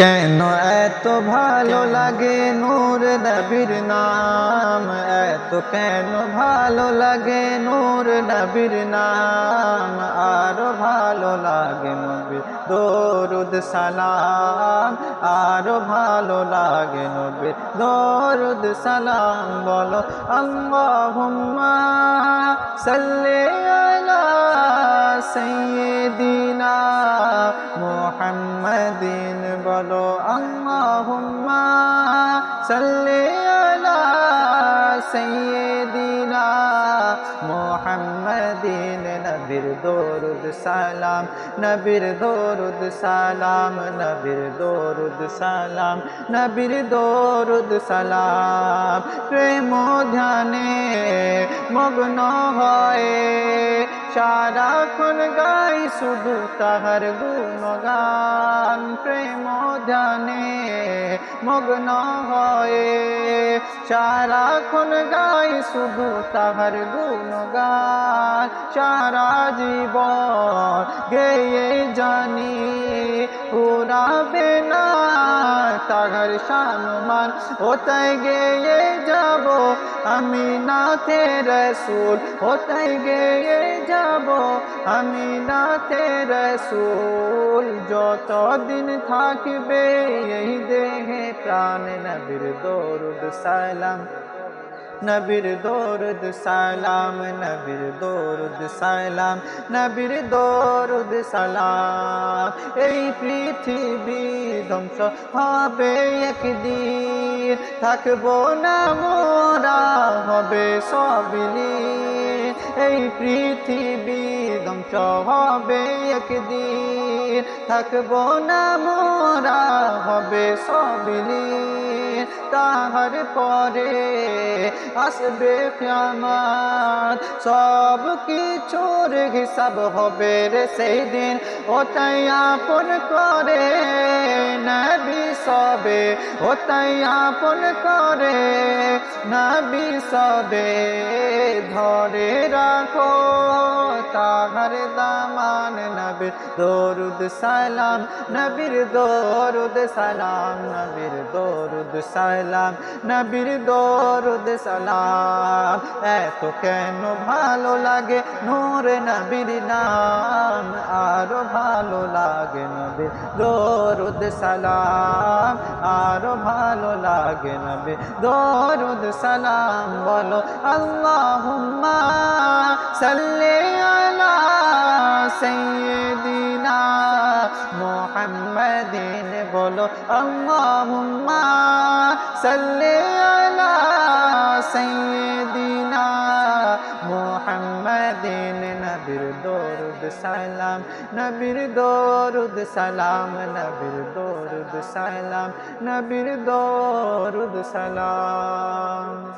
কেন এত ভালো লাগে নূর নবীর নাম? এত কেন ভালো লাগে নূর নবীর নাম? আরও ভালো লাগে নবীর দরুদ সালাম। আরও ভালো লাগে নবীর দরুদ সালাম। বলো, আল্লাহুম্মা সাল্লি আলা সাইয়্যিদিনা মুহাম্মাদিন বলো, আল্লাহুম্মা সাল্লি আলা সাইয়্যিদিনা মুহাম্মাদিন, নবীর দরুদ সালাম, নবীর দরুদ সালাম, নবীর দরুদ সালাম, নবীর দরুদ সালাম। প্রেম ধ্যানে মগ্ন হয়ে সারাক্ষণ গাই শুধু তাহার গুণগান প্রেম ধ্যানে মগ্ন হয়ে সারাক্ষণ গাই শুধু তাহার গুণগান সারা জীবন গেয়ে জানি পুরাবে তাহার সানুমান, ওতাই গেয়ে যাব আমি নাথে রসুল, ওতাই গেয়ে যাব আমি নাথে রসুল। যত দিন থাকবে এই দেহে প্রাণ নবীর দরুদ সালাম। নবীর দৌরদ সালাম, নবীর দৌরদ সালাম, নবীর দৌরদ সালাম। এই পৃথিবী ধ্বংস হবে একদিন, থাকব না মোরা, হবে সবিলি এই পৃথিবী ধ্বংস হবে একদিন। থাকব না মোরা, হবে সবিলি। তাহার পরে আসবে কিয়ামত সব কিছুর হিসাব হবে রে সেই দিন, ওটাই আপন করে। নবী সবে, ওটাই আপন করে। নবী সবে ধরে توهان دادا নবীর দরুদ সালাম, নবীর দরুদ সালাম, নবীর দরুদ সালাম, নবীর দরুদ সালাম। এত কেন ভালো লাগে নূর নবীর নাম? আরও ভালো লাগে নবীর দরুদ সালাম। আরও ভালো লাগে নবী দরুদ সালাম। বলো, আল্লাহুম্মা সাল্লি আলা মুহাম্মাদিন বলো, আল্লাহুম্মা সাল্লি আলা সাইয়্যিদিনা মুহাম্মাদিন, নবীর দরুদ সালাম, নবীর দরুদ সালাম, নবীর দরুদ সালাম, নবীর দরুদ সালাম।